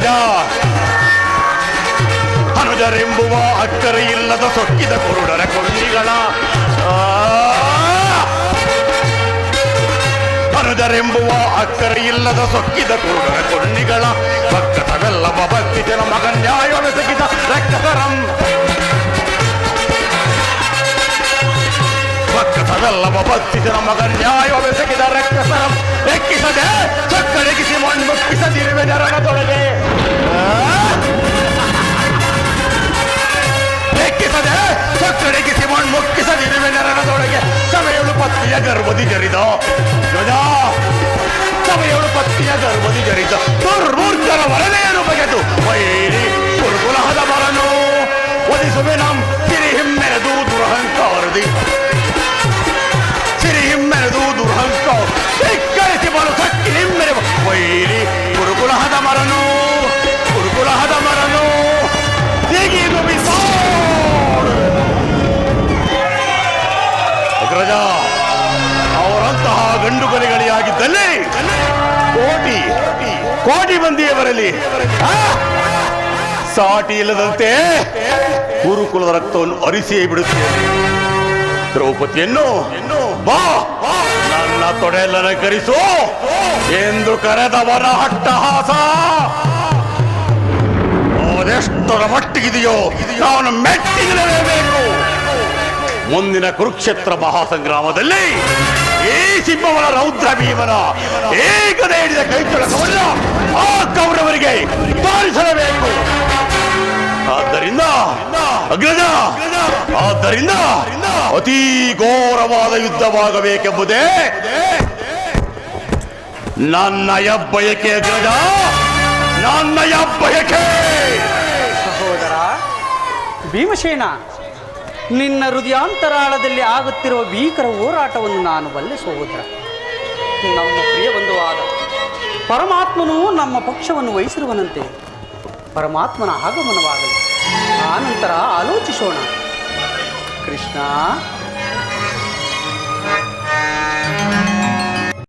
ವಧಿಸುವೆನು ಗಜ ಅನುಜರೆಂಬುವ ಅಕ್ಕರೆ ಇಲ್ಲದ ಸೊಕ್ಕಿದ ಕುರುಡರ ಕೊಂಡಿಗಳ ಆ! ಅನುಜರೆಂಬುವ ಅಕ್ಕರೆ ಇಲ್ಲದ ಸೊಕ್ಕಿದ ಕುರುಡರ ಕೊಂಡಿಗಳ ಭಕ್ತವೆಲ್ಲವ ಭಕ್ತಿ ಜನ ಮಗ ನ್ಯಾಯವೆಸಗಿದ ರಕ್ತಕರಂ ಭಕ್ತವೆಲ್ಲವ ಭಕ್ತಿ ಜನ ಮಗ ನ್ಯಾಯವೆಸಗಿದ ರಕ್ತಸರಂ ಲೆಕ್ಕಿಸದೆ पत्तिया गर्भवती जरिता गजा तब एवढ पत्तिया गर्भवती जरिता दुर्मूर कर वरदेनु बगतु वैरी कुर्कुल हद भरनु वदिसुविनम सिरिहिम मेरदू दुरहंकारदि सिरिहिम मेरदू दुरहंकार इक्करिति बलु सक्किहिम मेरे वैरी कुर्कुल हद मरनु कुर्कुल हद मरनु दिगिनु बिसार अग्रजा ಕೊಲೆಗಳಿಯಾಗಿದ್ದಲ್ಲಿ ಕೋಟಿ ಕೋಟಿ ಮಂದಿಯೇ ಬರಲಿ ಸಾಟಿ ಇಲ್ಲದಂತೆ ಗುರುಕುಲದ ರಕ್ತವನ್ನು ಅರಿಸಿಯೇ ಬಿಡುತ್ತೇನೆ. ದ್ರೌಪದಿಯನ್ನು ಬಾ ನನ್ನ ತೊಡೆಯಲ್ಲನಕರಿಸು ಎಂದು ಕರೆದವರ ಹಟ್ಟಹಾಸ ಮುಂದಿನ ಕುರುಕ್ಷೇತ್ರ ಮಹಾಸಂಗ್ರಾಮದಲ್ಲಿ ಈ ಸಿಂಹವನ ರೌದ್ರ ಭೀಮನ ಏಕದೇ ಹಿಡಿದ ತೊಳಕವನ್ನು ಆ ಕೌರವರಿಗೆ ತೋರಿಸಲೇಬೇಕು. ಆದ್ದರಿಂದ ಅಗ್ರಜ, ಆದ್ದರಿಂದ ಅತಿ ಘೋರವಾದ ಯುದ್ಧವಾಗಬೇಕೆಂಬುದೇ ನನ್ನ ಬಯಕೆ ಅಗ್ರಜ, ನನ್ನ ಬಯಕೆ ಸಹೋದರ ಭೀಮಸೇನ ನಿನ್ನ ಹೃದಯಾಂತರಾಳದಲ್ಲಿ ಆಗುತ್ತಿರುವ ಭೀಕರ ಹೋರಾಟವನ್ನು ನಾನು ಬಲ್ಲೆ ಸಹೋದರ ನಮ್ಮ ಪ್ರಿಯ ಬಂಧುವಾದ, ಪರಮಾತ್ಮನು ನಮ್ಮ ಪಕ್ಷವನ್ನು ವಹಿಸಿರುವನಂತೆ. ಪರಮಾತ್ಮನ ಆಗಮನವಾಗಲಿ. ಆನಂತರ ಆಲೋಚಿಸೋಣ. ಕೃಷ್ಣ